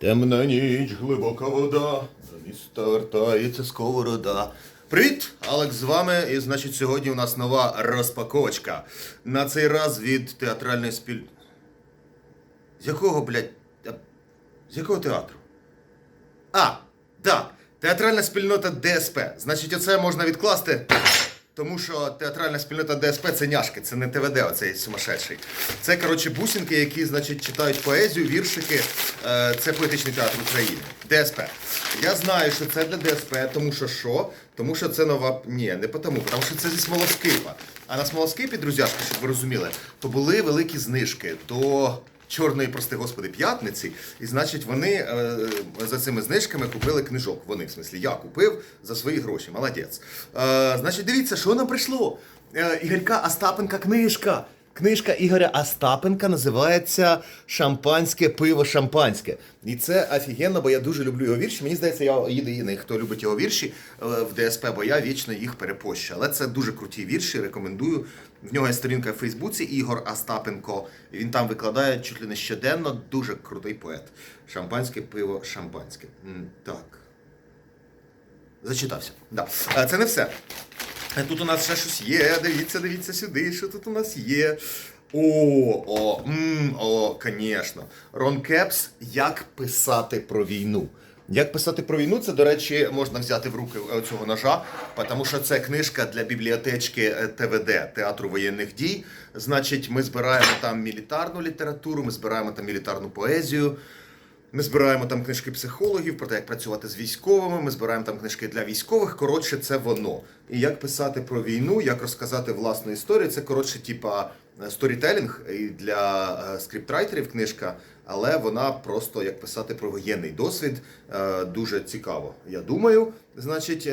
Темна ніч, глибока вода, до міста вертається сковорода. Привіт, Алекс з вами. І значить, сьогодні у нас нова розпаковочка. На цей раз від театральної спіль. З якого, блядь, з якого театру? А, да, театральна спільнота ДСП. Значить, оце можна відкласти. Тому що театральна спільнота ДСП це няшки, це не ТВД, оцей сумасшедший. Це, коротше, бусинки, які, значить, читають поезію, віршики. Е, Це поетичний театр України. ДСП. Я знаю, що це для ДСП, тому що що? Тому що це нова. Ні, не тому, тому що це зі смолоскипа. А на смолоскипі, друзяшки, щоб ви розуміли, то були великі знижки до чорної, прости господи, п'ятниці. І значить, вони е, за цими знижками купили книжок. Вони, в смислі, я купив за свої гроші. Молодець. Е, значить, дивіться, що нам прийшло. Е, Ігорька Остапенка книжка. Книжка Ігоря Остапенка називається Шампанське пиво шампанське. І це офігенно, бо я дуже люблю його вірші. Мені здається, я єдиний, хто любить його вірші е, в ДСП, бо я вічно їх перепощу. Але це дуже круті вірші, рекомендую. В нього є сторінка в Фейсбуці Ігор Остапенко. Він там викладає чуть ли не щоденно. Дуже крутий поет. Шампанське пиво шампанське. Так. Зачитався. Да. Е, Це не все. Тут у нас ще щось є. Дивіться, дивіться сюди, що тут у нас є. О, о, м, о, звісно. Рон Кепс, як писати про війну. Як писати про війну, це, до речі, можна взяти в руки цього ножа, тому що це книжка для бібліотечки е, ТВД Театру воєнних дій. Значить, ми збираємо там мілітарну літературу, ми збираємо там мілітарну поезію. Ми збираємо там книжки психологів про те, як працювати з військовими. Ми збираємо там книжки для військових. Коротше, це воно. І як писати про війну, як розказати власну історію. Це коротше, типа е, сторітелінг для е, скриптрайтерів книжка, але вона просто як писати про воєнний досвід. е, Дуже цікаво. Я думаю, значить,